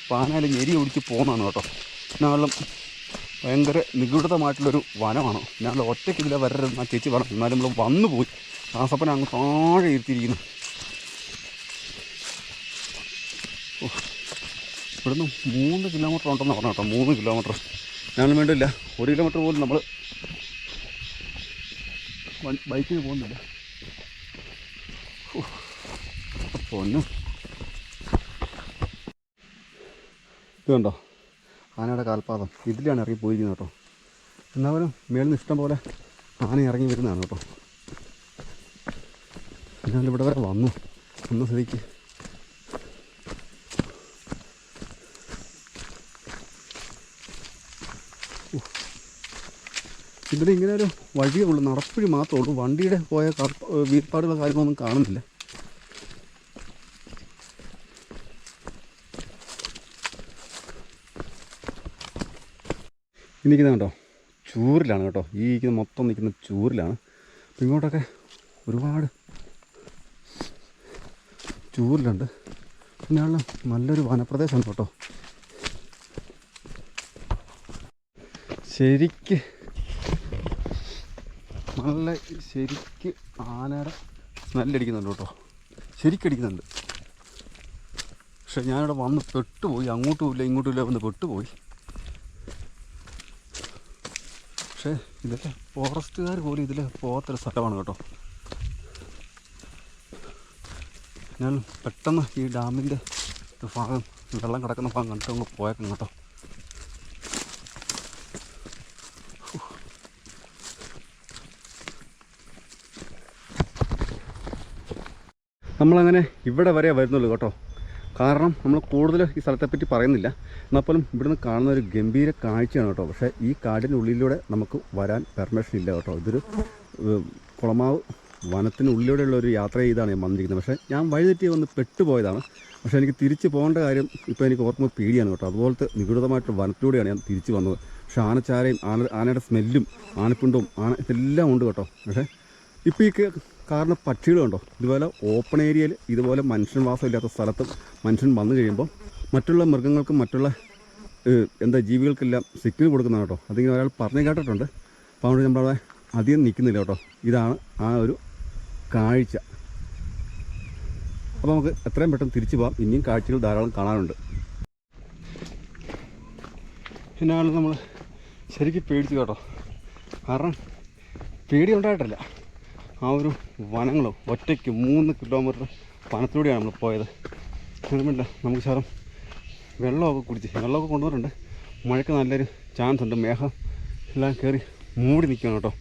അപ്പോൾ ആനയിൽ ഞെരി ഒടിച്ച് പോകുന്നതാണ് കേട്ടോ. എന്നാലും ഭയങ്കര നിഗൂഢമായിട്ടുള്ളൊരു വനമാണ്. ഞാൻ ഒറ്റയ്ക്ക് ഇതിലെ വരരുതെന്ന് ആ ചേച്ചി പറഞ്ഞു. എന്നാലും നമ്മൾ വന്നു പോയി ദാസപ്പനെ അങ്ങ് താഴെ ഇരുത്തിയിരിക്കുന്നു. ഇവിടുന്ന് മൂന്ന് കിലോമീറ്റർ ഉണ്ടെന്ന് പറഞ്ഞു കേട്ടോ. മൂന്ന് കിലോമീറ്റർ. ഞാനും വേണ്ടില്ല. ഒരു കിലോമീറ്റർ പോലും നമ്മൾ ബൈക്കിന് പോകുന്നില്ല. പൊന്നു. ഇത് കണ്ടോ? ആനയുടെ കാൽപാദം. ഇതിലാണ് ഇറങ്ങി പോയിരിക്കുന്നത് കേട്ടോ. എന്നാലും മേളിൽ നിന്ന് ഇഷ്ടം പോലെ ആന ഇറങ്ങി വരുന്നതാണ് കേട്ടോ. ഞാൻ ഇവിടെ വരെ വന്നു. വന്ന സ്ഥിതിക്ക്. ഇവിടെ ഇങ്ങനെ ഒരു വഴിയേ ഉള്ളൂ. നടപ്പഴി മാത്രമേ ഉള്ളൂ. വണ്ടിയുടെ പോയ വീർപ്പാടുള്ള കാര്യങ്ങളൊന്നും കാണുന്നില്ല. നിൽക്കുന്നത് കേട്ടോ ചൂരിലാണ് കേട്ടോ. ഈ ഇരിക്കുന്ന മൊത്തം നിൽക്കുന്ന ചൂരിലാണ്. അപ്പം ഇങ്ങോട്ടൊക്കെ ഒരുപാട് ചൂരിലുണ്ട്. പിന്നെ ഉള്ള നല്ലൊരു വനപ്രദേശമാണ് കേട്ടോ. ശരിക്ക് നല്ല ശരിക്ക് ആനയുടെ സ്മെല്ലടിക്കുന്നുണ്ട് കേട്ടോ. ശരിക്കടിക്കുന്നുണ്ട്. പക്ഷെ ഞാനിവിടെ വന്ന് പെട്ടുപോയി. അങ്ങോട്ടും ഇല്ല ഇങ്ങോട്ടും ഇല്ല വന്ന് പെട്ടുപോയി. പക്ഷേ ഇതൊക്കെ ഫോറസ്റ്റുകാർ പോലും ഇതിൽ പോകാത്തൊരു സ്ഥലമാണ് കേട്ടോ. ഞാൻ പെട്ടെന്ന് ഈ ഡാമിന്റെ ഭാഗം വെള്ളം കിടക്കുന്ന ഭാഗം കണ്ടിട്ട് അങ്ങ് പോയേക്കാം കേട്ടോ. നമ്മളങ്ങനെ ഇവിടെ വരെ വരുന്നുള്ളൂ കേട്ടോ. കാരണം നമ്മൾ കൂടുതൽ ഈ സ്ഥലത്തെപ്പറ്റി പറയുന്നില്ല. എന്നാൽ പോലും ഇവിടുന്ന് കാണുന്ന ഒരു ഗംഭീര കാഴ്ചയാണ് കേട്ടോ. പക്ഷേ ഈ കാടിനുള്ളിലൂടെ നമുക്ക് വരാൻ പെർമിഷൻ ഇല്ല കേട്ടോ. ഇതൊരു കുളമാവ് വനത്തിനുള്ളിലൂടെയുള്ള ഒരു യാത്ര ചെയ്താണ് ഞാൻ വന്നിരിക്കുന്നത്. പക്ഷേ ഞാൻ വഴിതെറ്റി വന്ന് പെട്ടുപോയതാണ്. പക്ഷേ എനിക്ക് തിരിച്ചു പോകേണ്ട കാര്യം ഇപ്പോൾ എനിക്ക് ഓർക്കുമ്പോൾ പേടിയാണ് കേട്ടോ. അതുപോലത്തെ നിഗൂഢമായിട്ട് വനത്തിലൂടെയാണ് ഞാൻ തിരിച്ചു വന്നത്. പക്ഷേ ആനച്ചാരയും ആന ആനയുടെ സ്മെല്ലും ആനപ്പിണ്ടവും ആന ഇതെല്ലാം ഉണ്ട് കേട്ടോ. പക്ഷേ ഇപ്പോൾ ഈ കാരണം പക്ഷികളുണ്ടോ ഇതുപോലെ ഓപ്പൺ ഏരിയയിൽ ഇതുപോലെ മനുഷ്യൻ വാസമില്ലാത്ത സ്ഥലത്ത് മനുഷ്യൻ വന്നു കഴിയുമ്പോൾ മറ്റുള്ള മൃഗങ്ങൾക്കും മറ്റുള്ള എന്താ ജീവികൾക്കെല്ലാം സിഗ്നൽ കൊടുക്കുന്നതാണ് കേട്ടോ. അതിങ്ങനെ ഒരാൾ പറഞ്ഞു കേട്ടിട്ടുണ്ട്. അപ്പോൾ അതുകൊണ്ട് നമ്മളവിടെ അധികം നിൽക്കുന്നില്ല കേട്ടോ. ഇതാണ് ആ ഒരു കാഴ്ച. അപ്പോൾ നമുക്ക് എത്രയും പെട്ടെന്ന് തിരിച്ചു പോകാം. ഇനിയും കാഴ്ചകൾ ധാരാളം കാണാനുണ്ട്. എന്നാണ് നമ്മൾ ശരിക്കും പേടിച്ചു കേട്ടോ. കാരണം പേടി ഉണ്ടായിട്ടില്ല ആ ഒരു വനങ്ങൾ ഒറ്റയ്ക്ക് മൂന്ന് കിലോമീറ്റർ വനത്തിലൂടെയാണ് നമ്മൾ പോയത്. ഓർമ്മയില്ല നമുക്ക് ശരം വെള്ളമൊക്കെ കുടിച്ച് വെള്ളമൊക്കെ കൊണ്ടുവന്നിട്ടുണ്ട്. മഴയ്ക്ക് നല്ലൊരു ചാൻസ് ഉണ്ട്. മേഘം എല്ലാം കയറി മൂടി നിൽക്കണം കേട്ടോ.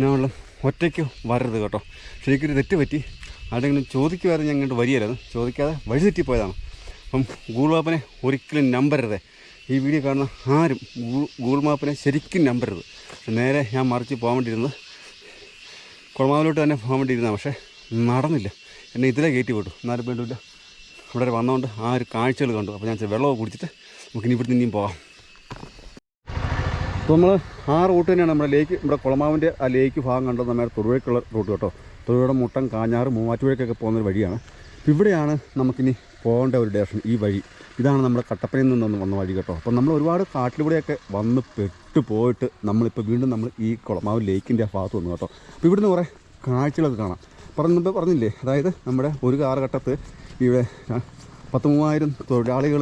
ഞാൻ ഒറ്റയ്ക്ക് വരരുത് കേട്ടോ. ശരിക്കും തെറ്റ് പറ്റി ആരെങ്കിലും ചോദിക്കുമായിരുന്നു ഞാൻ ഇങ്ങോട്ട് വരികയായിരുന്നു ചോദിക്കാതെ വഴി തെറ്റിപ്പോയതാണ് അപ്പം ഗൂഗിൾ മാപ്പിനെ ഒരിക്കലും നമ്പരുത് ഈ വീഡിയോ കാണുന്ന ആരും ഗൂഗിൾ മാപ്പിനെ ശരിക്കും നമ്പരുത് നേരെ ഞാൻ മറിച്ച് പോകാൻ വേണ്ടിയിരുന്നത് കുളമാവിലോട്ട് തന്നെ പോകാൻ വേണ്ടിയിരുന്ന പക്ഷേ നടന്നില്ല. എന്നെ ഇതിലെ കയറ്റി വിട്ടു. എന്നാലും വേണ്ടില്ല ഇവിടെ വന്നതുകൊണ്ട് ആ ഒരു കാഴ്ചകൾ കണ്ടു. അപ്പോൾ ഞാൻ വെള്ളം വെള്ളമൊക്കെ കുടിച്ചിട്ട് നമുക്കിനി ഇവിടുന്ന് ഇനിയും പോകാം. അപ്പോൾ നമ്മൾ ആ റൂട്ട് തന്നെയാണ് നമ്മുടെ ലേക്ക് നമ്മുടെ കുളമാവിന്റെ ആ ലേക്ക് ഭാഗം കണ്ടത് നമ്മുടെ തൊടുപുഴയ്ക്കുള്ള റൂട്ട് കേട്ടോ. തൊടുപുഴ മുട്ടം കാഞ്ഞാറ് മൂവാറ്റുപുഴയ്ക്കൊക്കെ പോകുന്നൊരു വഴിയാണ്. ഇവിടെയാണ് നമുക്കിനി പോകേണ്ട ഒരു ഡയറക്ഷൻ ഈ വഴി. ഇതാണ് നമ്മുടെ കട്ടപ്പനയിൽ നിന്ന് വന്ന വഴി കേട്ടോ. അപ്പം നമ്മൾ ഒരുപാട് കാട്ടിലൂടെയൊക്കെ വന്ന് പെട്ട് പോയിട്ട് നമ്മളിപ്പോൾ വീണ്ടും നമ്മൾ ഈ കുളമാവ് ലേക്കിന്റെ ആ ഭാഗത്ത് വന്നു കേട്ടോ. അപ്പോൾ ഇവിടുന്ന് കുറേ കാഴ്ചകളൊക്കെ കാണാം. പറഞ്ഞു പറഞ്ഞപ്പോൾ പറഞ്ഞില്ലേ? അതായത് നമ്മുടെ ഒരു കാലഘട്ടത്ത് ഇവിടെ പത്ത് മൂവായിരം തൊഴിലാളികൾ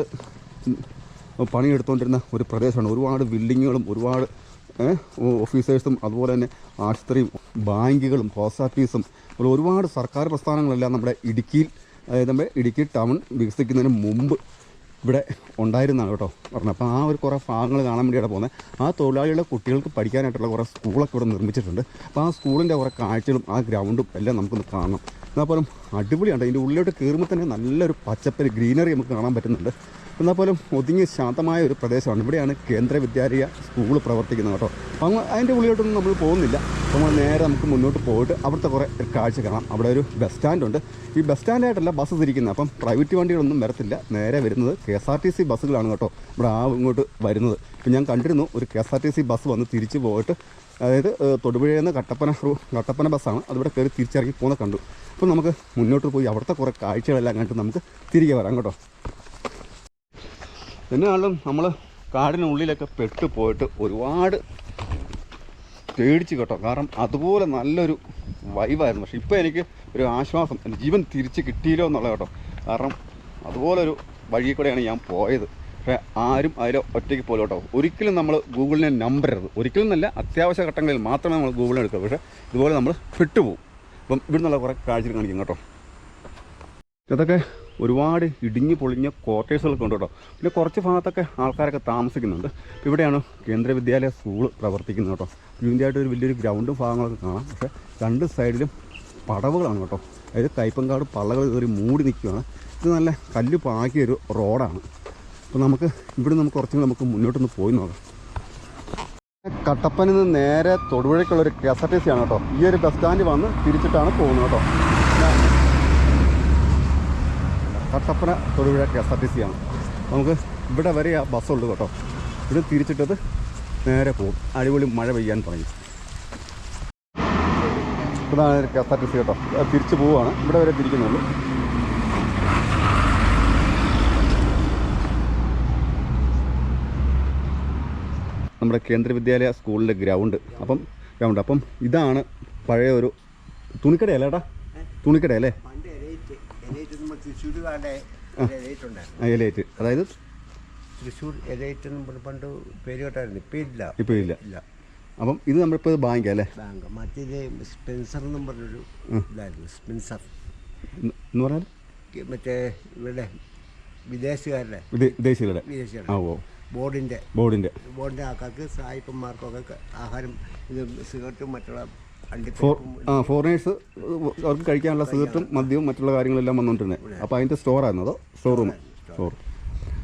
പണിയെടുത്തുകൊണ്ടിരുന്ന ഒരു പ്രദേശമാണ്. ഒരുപാട് ബിൽഡിങ്ങുകളും ഒരുപാട് ഓഫീസേഴ്സും അതുപോലെ തന്നെ ആശുപത്രിയും ബാങ്കുകളും പോസ്റ്റ് ഓഫീസും ഒരുപാട് സർക്കാർ പ്രസ്ഥാനങ്ങളെല്ലാം നമ്മുടെ ഇടുക്കിയിൽ അതായത് നമ്മുടെ ഇടുക്കി ടൗൺ വികസിക്കുന്നതിന് മുമ്പ് ഇവിടെ ഉണ്ടായിരുന്നാണ് കേട്ടോ പറഞ്ഞത്. അപ്പോൾ ആ ഒരു കുറേ ഭാഗങ്ങൾ കാണാൻ വേണ്ടിയാണ് പോകുന്നത്. ആ തൊഴിലാളികളുടെ കുട്ടികൾക്ക് പഠിക്കാനായിട്ടുള്ള കുറേ സ്കൂളൊക്കെ ഇവിടെ നിർമ്മിച്ചിട്ടുണ്ട്. അപ്പോൾ ആ സ്കൂളിന്റെ കുറേ കാഴ്ചകളും ആ ഗ്രൗണ്ടും എല്ലാം നമുക്കൊന്ന് കാണണം. എന്നാൽ പോലും അടിപൊളിയാണ്. അതിന്റെ ഉള്ളിലോട്ട് കയറുമ്പോൾ തന്നെ നല്ലൊരു പച്ചപ്പര് ഗ്രീനറി നമുക്ക് കാണാൻ പറ്റുന്നുണ്ട്. എന്നാൽ പോലും ഒതുങ്ങി ശാന്തമായ ഒരു പ്രദേശമാണ്. ഇവിടെയാണ് കേന്ദ്ര വിദ്യാലയ സ്കൂൾ പ്രവർത്തിക്കുന്നത് കേട്ടോ. അപ്പം അതിന്റെ ഉള്ളിലോട്ടൊന്നും നമ്മൾ പോകുന്നില്ല. അപ്പോൾ നമ്മൾ നേരെ നമുക്ക് മുന്നോട്ട് പോയിട്ട് അവിടുത്തെ കുറേ കാഴ്ച കാണാം. അവിടെ ഒരു ബസ് സ്റ്റാൻഡുണ്ട്. ഈ ബസ് സ്റ്റാൻഡായിട്ടല്ല ബസ് തിരിക്കുന്നത്. അപ്പം പ്രൈവറ്റ് വണ്ടികളൊന്നും വരത്തില്ല. നേരെ വരുന്നത് K S R T C ബസ്സുകളാണ് കേട്ടോ. ഇവിടെ ആ ഇങ്ങോട്ട് വരുന്നത്. ഇപ്പം ഞാൻ കണ്ടിരുന്നു ഒരു K S R T C bus വന്ന് തിരിച്ച് പോയിട്ട് അതായത് തൊടുപുഴയിൽ നിന്ന് കട്ടപ്പന കട്ടപ്പന ബസ്സാണ്. അതിവിടെ കയറി തിരിച്ചിറങ്ങി പോകുന്ന കണ്ടു. അപ്പം നമുക്ക് മുന്നോട്ട് പോയി അവിടുത്തെ കുറേ കാഴ്ചകളെല്ലാം കണ്ടിട്ട് നമുക്ക് തിരികെ വരാം കേട്ടോ. എന്നാലും നമ്മൾ കാടിനുള്ളിലൊക്കെ പെട്ടു പോയിട്ട് ഒരുപാട് പേടിച്ച് കേട്ടോ. കാരണം അതുപോലെ നല്ലൊരു വൈവായിരുന്നു. പക്ഷെ ഇപ്പോൾ എനിക്ക് ഒരു ആശ്വാസം എന്റെ ജീവൻ തിരിച്ച് കിട്ടിയില്ലോ എന്നുള്ള കേട്ടോ. കാരണം അതുപോലൊരു വഴിയിൽ കൂടെയാണ് ഞാൻ പോയത്. പക്ഷേ ആരും അതിൽ ഒറ്റയ്ക്ക് പോലും കേട്ടോ. ഒരിക്കലും നമ്മൾ ഗൂഗിളിനെ നമ്പരരുത് ഒരിക്കലും നല്ല അത്യാവശ്യ ഘട്ടങ്ങളിൽ മാത്രമേ നമ്മൾ ഗൂഗിളിനെ എടുക്കൂ പക്ഷേ ഇതുപോലെ നമ്മൾ പെട്ടുപോകും. അപ്പം ഇവിടെ നിന്നുള്ള കുറേ കാഴ്ചകൾ കാണിക്കും കേട്ടോ. ഇതൊക്കെ ഒരുപാട് ഇടിഞ്ഞു പൊളിഞ്ഞ ക്വാർട്ടേഴ്സുകളൊക്കെ ഉണ്ട് കേട്ടോ. പിന്നെ കുറച്ച് ഭാഗത്തൊക്കെ ആൾക്കാരൊക്കെ താമസിക്കുന്നുണ്ട്. ഇവിടെയാണ് കേന്ദ്ര വിദ്യാലയ സ്കൂൾ പ്രവർത്തിക്കുന്നത് കേട്ടോ. ഇതിന്റെയായിട്ട് ഒരു വലിയൊരു ഗ്രൗണ്ടും ഭാഗങ്ങളൊക്കെ കാണാം. പക്ഷേ രണ്ട് സൈഡിലും പടവുകളാണ് കേട്ടോ. അതായത് കൈപ്പങ്കാട് പള്ളകൾ കയറി മൂടി നിൽക്കുകയാണ്. ഇത് നല്ല കല്ല് പാകിയൊരു റോഡാണ്. അപ്പോൾ നമുക്ക് ഇവിടെ നമുക്ക് കുറച്ചും നമുക്ക് മുന്നോട്ടൊന്ന് പോയി നോക്കാം. കട്ടപ്പനിൽ നിന്ന് നേരെ തൊടുപുഴയ്ക്കുള്ള ഒരു K S R T C ആണ് കേട്ടോ. ഈ ഒരു ബസ് സ്റ്റാൻഡ് വന്ന് തിരിച്ചിട്ടാണ് പോകുന്നത് കേട്ടോ. Kattappana Thodupuzha K S R T C ആണ് നമുക്ക് ഇവിടെ വരെ ആ ബസ്സുള്ളൂ കേട്ടോ. ഇത് തിരിച്ചിട്ടത് നേരെ പോകും. അടിപൊളി മഴ പെയ്യാൻ തുടങ്ങി. ഇതാണ് K S R T C കേട്ടോ. തിരിച്ചു പോവുകയാണ്. ഇവിടെ വരെ തിരിക്കുന്നുള്ളൂ. നമ്മുടെ കേന്ദ്ര വിദ്യാലയ സ്കൂളിന്റെ ഗ്രൗണ്ട്. അപ്പം ഗ്രൗണ്ട്. അപ്പം ഇതാണ് പഴയ ഒരു തുണിക്കടയല്ലേ ഏട്ടാ? തുണിക്കടയല്ലേ പണ്ട് എലൈറ്റ് എലൈറ്റ് നമ്മൾ തൃശ്ശൂരുകാരുടെ എലൈറ്റ് അതായത്? തൃശ്ശൂർ എലൈറ്റ് പണ്ട് പേര് കേട്ടായിരുന്നു. ഇപ്പം ഇല്ല. ഇപ്പം ഇല്ല. ഇല്ല. അപ്പം ഇത് നമ്മളിപ്പോൾ ബാങ്ക് അല്ലേ? ബാങ്ക്. മറ്റേത് സ്പെൻസർ എന്നും പറഞ്ഞൊരു ഇതായിരുന്നു. സ്പെൻസർ. എന്ന് പറഞ്ഞാൽ? മറ്റേ ഇവരുടെ വിദേശകാരുടെ വിദേ- വിദേശികളുടെ. വിദേശികളുടെ ഓ. ബോർഡിന്റെ ബോർഡിന്റെ. ബോർഡിന്റെ ആൾക്കാർക്ക് സായിപ്പന്മാർക്കൊക്കെ ആഹാരം ഇത് സിഗരറ്റും മറ്റുള്ള ഫോറിനേഴ്സ് അവർക്ക് കഴിക്കാനുള്ള സിഗരറ്റും മദ്യവും മറ്റുള്ള കാര്യങ്ങളെല്ലാം വന്നുകൊണ്ടിരുന്നത് അപ്പോൾ അതിന്റെ സ്റ്റോറായിരുന്നു അതോ ഷോറൂം സ്റ്റോർ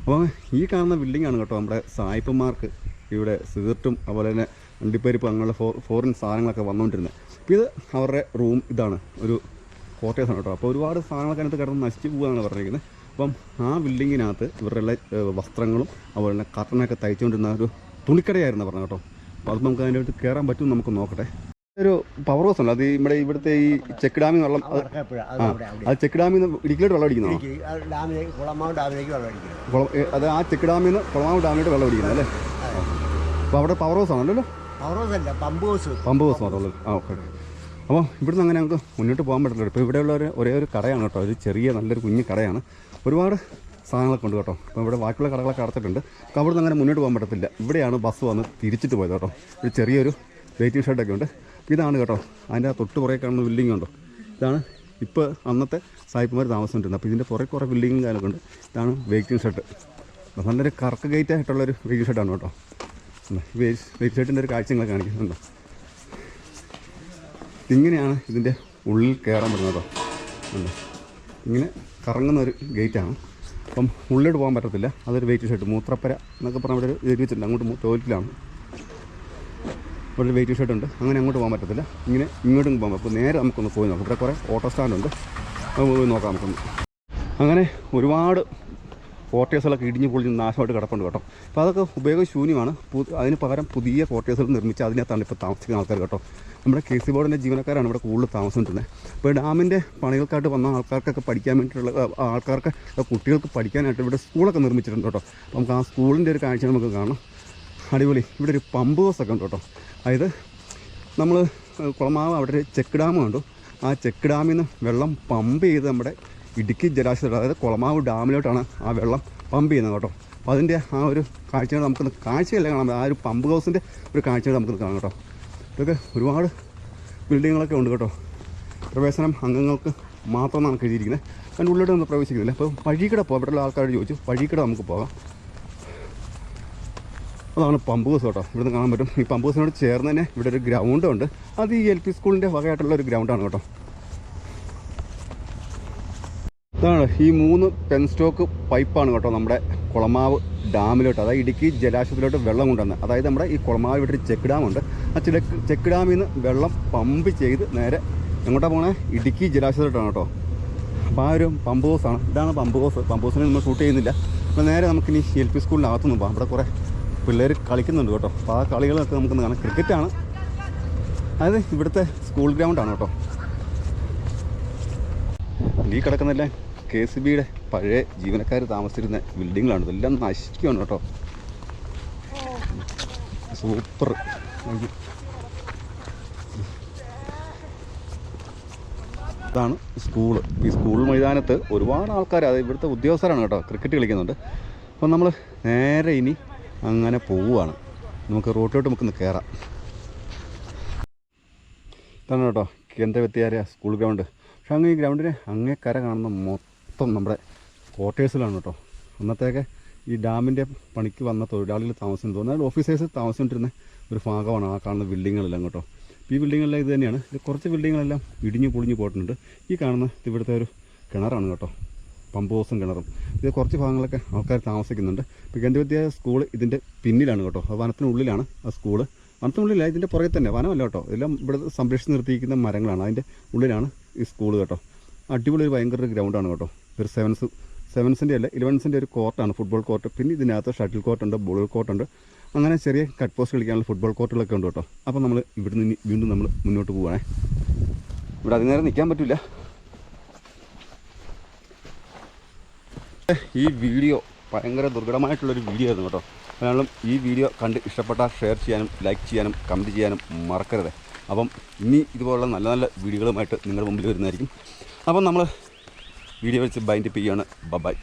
അപ്പോൾ ഈ കാണുന്ന ബിൽഡിംഗ് ആണ് കേട്ടോ നമ്മുടെ സായിപ്പന്മാർക്ക് ഇവിടെ സിഗരറ്റും അതുപോലെ തന്നെ അണ്ടിപ്പരിപ്പ് അങ്ങനെയുള്ള ഫോ ഫോറിൻ സാധനങ്ങളൊക്കെ വന്നുകൊണ്ടിരുന്നത് അപ്പോൾ ഇത് അവരുടെ റൂം ഇതാണ്. ഒരു ക്വാർട്ടേഴ്സാണ് കേട്ടോ. അപ്പോൾ ഒരുപാട് സാധനങ്ങളൊക്കെ അതിനകത്ത് കിടന്ന് നശിച്ചു പോകുകയാണ് പറഞ്ഞിരിക്കുന്നത് അപ്പം ആ ബിൽഡിങ്ങിനകത്ത് ഇവരുടെ വസ്ത്രങ്ങളും അതുപോലെ തന്നെ കർട്ടനൊക്കെ തയ്ച്ചുകൊണ്ടിരുന്ന ഒരു തുണിക്കടയായിരുന്നു പറഞ്ഞത് കേട്ടോ. അപ്പോൾ അത് നമുക്ക് അതിന്റെ അടുത്ത് കയറാൻ പറ്റും നമുക്ക് നോക്കട്ടെ. ഒരു പവർ ഹൗസ് ഉണ്ട് അത് നമ്മുടെ ഇവിടുത്തെ ഈ ചെക്ക് ഡാമിൽ വെള്ളം അത് അവിടെ അവിടെ. ചെക്ക് ഡാമിൽ നിന്ന് ഇടുക്കിയിലോട്ട് വെള്ളം അടിക്കുന്നത് അത് ആ ചെക്ക് ഡാമിൽ നിന്ന് കുളമാവ് ഡാമിലോട്ട് വെള്ളം അടിക്കുന്നത് അല്ലേ? അപ്പോൾ അവിടെ പവർ ഹൗസ് ആണല്ലോ പമ്പ് ഹൗസ് പമ്പ് ഹൗസ് മാത്രമേ ആ ഓക്കെ അപ്പോൾ ഇവിടുന്ന് അങ്ങനെ നമുക്ക് മുന്നോട്ട് പോകാൻ പറ്റില്ല ഇപ്പോൾ ഇവിടെയുള്ള ഒരു ഒരേ ഒരു കടയാണ് കേട്ടോ. ഒരു ചെറിയ നല്ലൊരു കുഞ്ഞു കടയാണ്. ഒരുപാട് സാധനങ്ങളൊക്കെ ഉണ്ട് കേട്ടോ. അപ്പോൾ ഇവിടെ ബാക്കിയുള്ള കടകളൊക്കെ അടച്ചിട്ടുണ്ട്. അപ്പോൾ അവിടുന്ന് അങ്ങനെ മുന്നോട്ട് പോകാൻ പറ്റത്തില്ല. ഇവിടെയാണ് ബസ് വന്ന് തിരിച്ചിട്ട് പോയത് കേട്ടോ. ഒരു ചെറിയൊരു വെയിറ്റിംഗ് ഷെഡൊക്കെ ഉണ്ട്. ഇതാണ് കേട്ടോ. അതിന്റെ തൊട്ട് പുറകെ കാണുന്ന ബിൽഡിംഗ് ഉണ്ടോ ഇതാണ് ഇപ്പോൾ അന്നത്തെ സായിപ്പന്മാർ താമസിച്ചിട്ടുണ്ട്. അപ്പോൾ ഇതിന്റെ പുറകെ കുറേ ബിൽഡിങ്ങും കാര്യമൊക്കെ ഉണ്ട്. ഇതാണ് വെയിറ്റിംഗ് ഷെഡ് നല്ലൊരു കറക്ക് ഗേറ്റ് ആയിട്ടുള്ളൊരു വെയിറ്റിംഗ് ഷെഡാണ് കേട്ടോ. വെയിറ്റ് ഷെഡിന്റെ ഒരു കാഴ്ച കാണിക്കുന്നുണ്ടോ? ഇങ്ങനെയാണ് ഇതിന്റെ ഉള്ളിൽ കയറാൻ പറ്റുന്നത് കേട്ടോ? ഇങ്ങനെ കറങ്ങുന്ന ഒരു ഗേറ്റാണ് അപ്പം ഉള്ളിലോട്ട് പോകാൻ പറ്റത്തില്ല. അതൊരു വെയിറ്റ് ഷർട്ട് മൂത്രപ്പര എന്നൊക്കെ പറഞ്ഞ അവിടെ ഒരു വെച്ചിട്ടുണ്ട്. അങ്ങോട്ട് ടോയ്ലറ്റിലാണ് ഇവിടെ വെയിറ്റ് ഷെഡ് ഉണ്ട്. അങ്ങനെ അങ്ങോട്ട് പോകാൻ പറ്റത്തില്ല. ഇങ്ങനെ ഇങ്ങോട്ടും പോകാം അപ്പോൾ നേരെ നമുക്കൊന്ന് പോയി നോക്കാം. ഇവിടെ കുറേ ഓട്ടോ സ്റ്റാൻഡുണ്ട് നമുക്ക് പോയി നോക്കാം നമുക്കൊന്ന്. അങ്ങനെ ഒരുപാട് ക്വാർട്ടേഴ്സുകളൊക്കെ ഇടിഞ്ഞു പൊളിഞ്ഞ് നാശമായിട്ട് കിടപ്പുണ്ട് കേട്ടോ. അപ്പോൾ അതൊക്കെ ഉപയോഗശൂന്യമാണ് ശൂന്യമാണ്. അതിന് പകരം പുതിയ ക്വാർട്ടേഴ്സുകൾ നിർമ്മിച്ച് അതിനകത്താണ് ഇപ്പോൾ താമസിക്കുന്ന ആൾക്കാർ കേട്ടോ. നമ്മുടെ കെ സി ബോർഡിന്റെ ജീവനക്കാരാണ് ഇവിടെ കൂടുതൽ താമസിച്ചിട്ടുള്ളത് അപ്പോൾ ഡാമിന്റെ പണികൾക്കായിട്ട് വന്ന ആൾക്കാർക്കൊക്കെ പഠിക്കാൻ വേണ്ടിയിട്ടുള്ള ആൾക്കാർക്ക് കുട്ടികൾക്ക് പഠിക്കാനായിട്ട് ഇവിടെ സ്കൂളൊക്കെ നിർമ്മിച്ചിട്ടുണ്ട് കേട്ടോ. നമുക്ക് ആ സ്കൂളിന്റെ ഒരു കാഴ്ച നമുക്ക് കാണാം. അടിപൊളി. ഇവിടെ ഒരു പമ്പ് ഹൗസൊക്കെ ഉണ്ട് കേട്ടോ. അതായത് നമ്മൾ കുളമാവ് അവിടെ ഒരു ചെക്ക് ഡാം കണ്ടു. ആ ചെക്ക് ഡാമിൽ നിന്ന് വെള്ളം പമ്പ് ചെയ്ത് നമ്മുടെ ഇടുക്കി ജലാശയത്തിൽ അതായത് കുളമാവ് ഡാമിലോട്ടാണ് ആ വെള്ളം പമ്പ് ചെയ്യുന്നത് കേട്ടോ. അപ്പോൾ അതിന്റെ ആ ഒരു കാഴ്ചകൾ നമുക്കൊന്ന് കാഴ്ചയല്ല കാണാം ആ ഒരു പമ്പ് ഹൗസിന്റെ ഒരു കാഴ്ചകൾ നമുക്ക് കാണാം കേട്ടോ. ഇതൊക്കെ ഒരുപാട് ബിൽഡിങ്ങുകളൊക്കെ ഉണ്ട് കേട്ടോ. പ്രവേശനം അംഗങ്ങൾക്ക് മാത്രം നമുക്ക് എഴുതിയിരിക്കുന്നത് അതിന്റെ ഉള്ളിലോട്ട് ഒന്നും പ്രവേശിക്കുന്നില്ല. അപ്പോൾ വഴിക്കട പോകാം. ഇവിടെയുള്ള ആൾക്കാരോട് ചോദിച്ചു വഴിക്കട നമുക്ക് പോകാം. അതാണ് പമ്പ് ബസ് കേട്ടോ. ഇവിടുന്ന് കാണാൻ പറ്റും. ഈ പമ്പ് ബസ്സിനോട് ചേർന്ന് തന്നെ ഇവിടെ ഒരു ഗ്രൗണ്ട് ഉണ്ട്. അത് ഈ എൽ പി സ്കൂളിന്റെ വകയായിട്ടുള്ള ഒരു ഗ്രൗണ്ടാണ് കേട്ടോ. ഇതാണ് ഈ മൂന്ന് പെൻ സ്റ്റോക്ക് പൈപ്പാണ് കേട്ടോ നമ്മുടെ കുളമാവ് ഡാമിലോട്ട് അതായത് ഇടുക്കി ജലാശയത്തിലോട്ട് വെള്ളം കൊണ്ടുവന്നത് അതായത് നമ്മുടെ ഈ കുളമാവ് ഇവിടെ ഒരു ചെക്ക് ഡാമുണ്ട് ആ ചെക്ക് ചെക്ക് ഡാമിൽ നിന്ന് വെള്ളം പമ്പ് ചെയ്ത് നേരെ എങ്ങോട്ടാണ് പോണേ? ഇടുക്കി ജലാശയത്തിലോട്ടാണ് കേട്ടോ. അപ്പോൾ ആ ഒരു പമ്പ് ഹൗസാണ് ഇതാണ് പമ്പ് ഹൗസ് പമ്പ് ഹൗസിനെ നമ്മൾ ഷൂട്ട് ചെയ്യുന്നില്ല. അപ്പോൾ നേരെ നമുക്കിനി എൽ പി സ്കൂളിനകത്തുനിന്ന് പോകാം അവിടെ കുറേ പിള്ളേർ കളിക്കുന്നുണ്ട് കേട്ടോ. അപ്പോൾ ആ കളികളൊക്കെ നമുക്കൊന്ന് കാണാം. ക്രിക്കറ്റാണ് അതായത് ഇവിടുത്തെ സ്കൂൾ ഗ്രൗണ്ടാണ് കേട്ടോ. ഈ കിടക്കുന്നെല്ലാം കെ സി ബിയുടെ പഴയ ജീവനക്കാർ താമസിച്ചിരുന്ന ബിൽഡിങ്ങിലാണ് ഇതെല്ലാം നശിക്കുകയാണ് കേട്ടോ. സൂപ്പർ. ഇതാണ് സ്കൂൾ ഈ സ്കൂൾ മൈതാനത്ത് ഒരുപാട് ആൾക്കാർ അത് ഇവിടുത്തെ ഉദ്യോഗസ്ഥരാണ് കേട്ടോ. ക്രിക്കറ്റ് കളിക്കുന്നുണ്ട്. അപ്പം നമ്മൾ നേരെ ഇനി അങ്ങനെ പോവുകയാണ്. നമുക്ക് റോട്ടിലോട്ട് നമുക്കൊന്ന് കയറാം ഇതാണ് കേട്ടോ കേന്ദ്ര വിദ്യാലയ സ്കൂൾ ഗ്രൗണ്ട് പക്ഷേ അങ്ങ് ഈ ഗ്രൗണ്ടിന് കര കാണുന്ന മൊത്തം നമ്മുടെ ക്വാർട്ടേഴ്സിലാണ് കേട്ടോ. അന്നത്തേക്ക് ഈ ഡാമിന്റെ പണിക്ക് വന്ന തൊഴിലാളികൾ താമസിച്ചു തോന്നുന്നത് ഓഫീസേഴ്സ് താമസിച്ചുകൊണ്ടിരുന്ന ഒരു ഭാഗമാണ് ആ കാണുന്ന ബിൽഡിങ്ങുകളെല്ലാം കേട്ടോ. ഈ ബിൽഡിങ്ങെല്ലാം ഇത് തന്നെയാണ്. കുറച്ച് ബിൽഡിങ്ങുകളെല്ലാം ഇടിഞ്ഞു പൊളിഞ്ഞു പോയിട്ടുണ്ട്. ഈ കാണുന്ന ഇവിടുത്തെ ഒരു കിണറാണ് കേട്ടോ. പമ്പ് ഹൗസും കിണറും. ഇത് കുറച്ച് ഭാഗങ്ങളൊക്കെ ആൾക്കാർ താമസിക്കുന്നുണ്ട്. ഇപ്പോൾ കേന്ദ്രവിദ്യ സ്കൂൾ ഇതിന്റെ പിന്നിലാണ് കേട്ടോ. വനത്തിനുള്ളിലാണ് ആ സ്കൂൾ വനത്തിനുള്ളിലല്ല ഇതിന്റെ പുറകെ തന്നെ. വനമല്ല കേട്ടോ. എല്ലാം ഇവിടെ സംരക്ഷിച്ച് നിർത്തിയിരിക്കുന്ന മരങ്ങളാണ്. അതിന്റെ ഉള്ളിലാണ് ഈ സ്കൂൾ കേട്ടോ. അടിപൊളി ഒരു ഭയങ്കര ഗ്രൗണ്ടാണ് കേട്ടോ. ഒരു സെവൻസ് സെവൻസിന്റെ അല്ല ഇലവൻസിന്റെ ഒരു കോർട്ടാണ് ഫുട്ബോൾ കോർട്ട് പിന്നെ ഇതിനകത്ത് ഷട്ടിൽ കോർട്ടുണ്ട് ബോൾ കോർട്ടുണ്ട് അങ്ങനെ ചെറിയ കട്ട് പോസ്റ്റ് കളിക്കാനുള്ള ഫുട്ബോൾ കോർട്ടുകളൊക്കെ ഉണ്ട് കേട്ടോ. അപ്പോൾ നമ്മൾ ഇവിടുന്ന് വീണ്ടും നമ്മൾ മുന്നോട്ട് പോവുകയാണേ ഇവിടെ അതിനേരം നിൽക്കാൻ പറ്റില്ല ഈ വീഡിയോ ഭയങ്കര ദുർഘടമായിട്ടുള്ളൊരു വീഡിയോ ആയിരുന്നു കേട്ടോ. അതിനാലും ഈ വീഡിയോ കണ്ട് ഇഷ്ടപ്പെട്ടാൽ ഷെയർ ചെയ്യാനും ലൈക്ക് ചെയ്യാനും കമന്റ് ചെയ്യാനും മറക്കരുത്. അപ്പം ഇനി ഇതുപോലുള്ള നല്ല നല്ല വീഡിയോകളുമായിട്ട് നിങ്ങളുടെ മുമ്പിൽ വരുന്നതായിരിക്കും. അപ്പം നമ്മൾ വീഡിയോ വെച്ച് ബൈൻഡപ്പ് ചെയ്യുകയാണ്. ബൈ